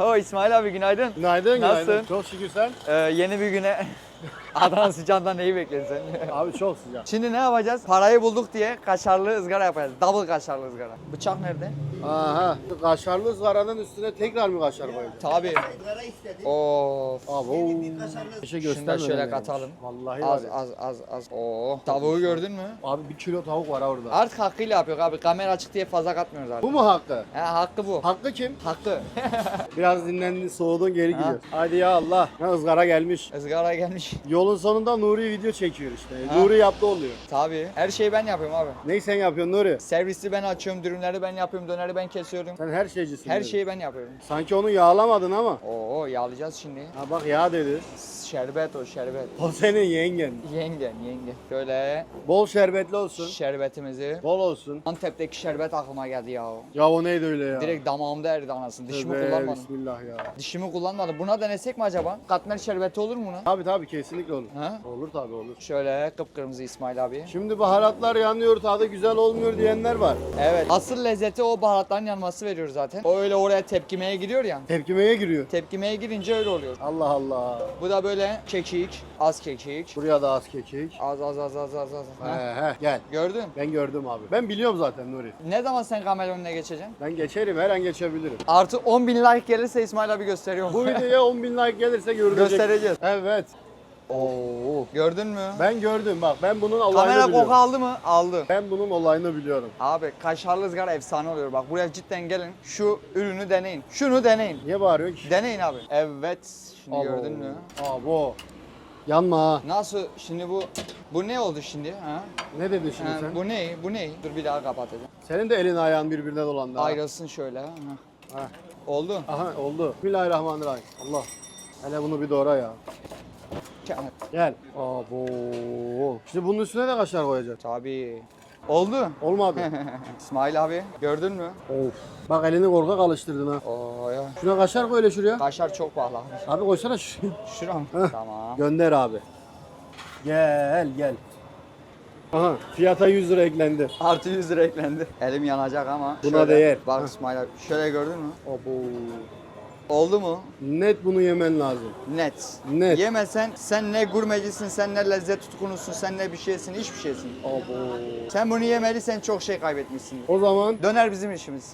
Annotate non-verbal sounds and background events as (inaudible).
Oo İsmail abi günaydın. Günaydın, Nasılsın? günaydın. Çok şükür sen. Ee, yeni bir güne (laughs) Adana sıcağından neyi bekliyorsun sen? (laughs) Abi çok sıcak. Şimdi ne yapacağız? Parayı bulduk diye kaşarlı ızgara yapacağız. Double kaşarlı ızgara. Bıçak nerede? Aha. Kaşarlı ızgaranın üstüne tekrar mı kaşar koyacağız? Tabii. Of. Abi o. Bir şey Şunu da göstermeden şöyle gelmiş. katalım. Vallahi Az var ya. az az az. Oo. Tavuğu gördün mü? Abi bir kilo tavuk var orada. Artık hakkıyla yapıyor abi. Kamera açık diye fazla katmıyoruz artık. Bu mu hakkı? He hakkı bu. Hakkı kim? Hakkı. (laughs) Biraz dinlendin, soğudun geri gidiyor. Hadi ya Allah. Ha, ızgara gelmiş. Izgara gelmiş. Yolun sonunda Nuri video çekiyor işte. Nuri yaptı oluyor. Tabii. Her şeyi ben yapıyorum abi. Neyi sen yapıyorsun Nuri? Servisi ben açıyorum, dürümleri ben yapıyorum, döneri ben kesiyorum. Sen her şeycisin. Her Nuri. şeyi ben yapıyorum. Sanki onu yağlamadın ama. Oo yağlayacağız şimdi. Ha bak yağ dedi. Şerbet o şerbet. O senin yengen. Yengen yenge. Şöyle Bol şerbetli olsun. şerbetimizi. Bol olsun. Antep'teki şerbet aklıma geldi ya. Ya o neydi öyle ya? Direkt damağımda eridi anasını. Dişimi Tövbe, kullanmadım. Bismillah ya. Dişimi kullanmadım. Buna denesek mi acaba? Katmer şerbeti olur mu buna? Tabi tabi kesinlikle olur. Ha? Olur tabi olur. Şöyle kıpkırmızı İsmail abi. Şimdi baharatlar yanıyor, tadı güzel olmuyor diyenler var. Evet. Asıl lezzeti o baharatların yanması veriyor zaten. O öyle oraya tepkimeye giriyor ya. Tepkimeye giriyor. Tepkimeye girince öyle oluyor. Allah Allah. Bu da böyle kekik, az kekik. Buraya da az kekik. Az az az az az az. He Ha. he gel. Gördün? Ben gördüm abi. Ben biliyorum zaten Nuri. Ne zaman sen kamera önüne geçeceksin? Ben geçerim, her an geçebilirim. Artı 10 bin like gelirse İsmail abi gösteriyorum. Bu (laughs) videoya 10 bin like gelirse görülecek. Göstereceğiz. Evet. Oo. Gördün mü? Ben gördüm bak ben bunun olayını Kamera biliyorum. koku aldı mı? Aldı. Ben bunun olayını biliyorum. Abi kaşarlı ızgara efsane oluyor. Bak buraya cidden gelin. Şu ürünü deneyin. Şunu deneyin. Niye bağırıyorsun ki? Deneyin abi. Evet. Şimdi gördün mü? Abo. Yanma ha. Nasıl şimdi bu bu ne oldu şimdi ha? Ne dedin şimdi Ha, sen? bu ne? Bu ne? Dur bir daha kapatacağım. Senin de elin ayağın birbirine dolandı ha. Ayrılsın şöyle. Ha. Ha. Oldu. Aha oldu. Bismillahirrahmanirrahim. Allah. Hele bunu bir doğra ya. Gel. Abo. Şimdi bunun üstüne de kaşar koyacağız. Tabii. Oldu. Olmadı. (laughs) İsmail abi gördün mü? of. Bak elini korkak alıştırdın ha. Oo ya. Şuna kaşar koy öyle şuraya. Kaşar çok pahalı. abi. Abi koysana şu. Şura mı? (laughs) Heh. tamam. Gönder abi. Gel gel. Aha fiyata 100 lira eklendi. Artı 100 lira eklendi. Elim yanacak ama. Buna şöyle, değer. Bak. İsmail abi. Şöyle gördün mü? Abo. Oldu mu? Net bunu yemen lazım. Net. Net. Yemesen sen ne gurmecisin, sen ne lezzet tutkunusun, sen ne bir şeysin, hiçbir şeysin. Abo. Sen bunu yemeli, sen çok şey kaybetmişsin. O zaman Döner bizim işimiz.